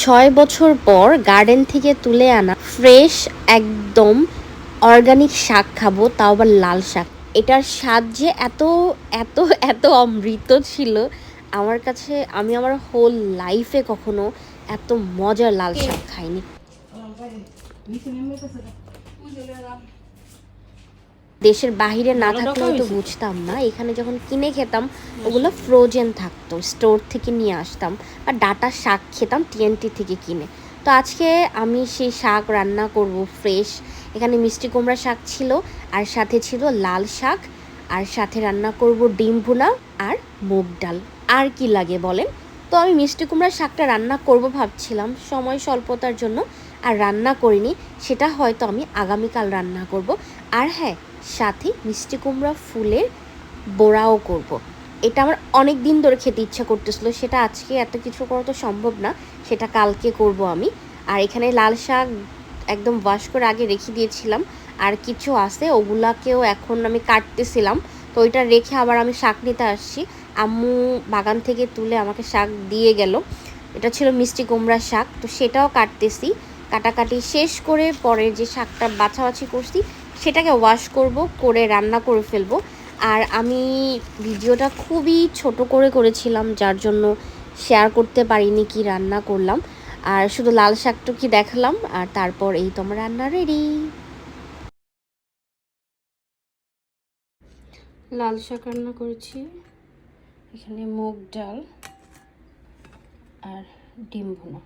ছয় বছর পর গার্ডেন থেকে তুলে আনা ফ্রেশ, একদম অর্গানিক শাক খাব, তাও আবার লাল শাক। এটার স্বাদ যে এত এত এত অমৃত ছিল, আমার কাছে, আমি আমার হোল লাইফে কখনো এত মজার লাল শাক খাইনি। দেশের বাইরে না থাকলে তো বুঝতাম না। এখানে যখন কিনে খেতাম ওগুলো ফ্রোজেন থাকতো স্টোর থেকে নিয়ে আসতাম আর ডাটা শাক খেতাম টিএনটি থেকে কিনে। তো আজকে আমি সেই শাক রান্না করব ফ্রেশ এখানে মিষ্টি কুমড়া শাক ছিল আর সাথে ছিল লাল শাক আর সাথে রান্না করব ডিম ভুনা আর মুগ ডাল। আর কি লাগে বলেন? তো আমি মিষ্টি কুমড়ার শাকটা রান্না করব ভাবছিলাম সময় স্বল্পতার জন্য। আর রান্না করিনি, সেটা হয়তো আমি আগামীকাল রান্না করব। আর হ্যাঁ সাথে মিষ্টি কুমড়া ফুলের বড়াও করব। এটা আমার অনেক দিন ধরে খেতে ইচ্ছা করতেছিল, সেটা আজকে এত কিছু করা তো সম্ভব না, সেটা কালকে করব আমি। আর এখানে লাল শাক একদম ওয়াশ করে আগে রেখে দিয়েছিলাম, আর কিছু আছে, ওগুলাকেও এখন আমি কাটতেছিলাম। তো ওইটা রেখে আবার আমি শাক নিতে আসছি। আম্মু বাগান থেকে তুলে আমাকে শাক দিয়ে গেল। এটা ছিল মিষ্টি কুমড়া শাক, তো সেটাও কাটতেছি। কাটাকাটি শেষ করে পরে যে শাকটা বাছাবাছি করছি, সেটাকে ওয়াশ করব, করে রান্না করে ফেলব। আর আমি ভিডিওটা খুবই ছোট করে করেছিলাম, যার জন্য শেয়ার করতে পারিনি কি রান্না করলাম। আর শুধু লাল শাকটু কি দেখালাম, আর তারপর এই তোমার রান্না রেডি লাল শাক রান্না করেছি, এখানে মুগ ডাল আর ডিম ভুনা।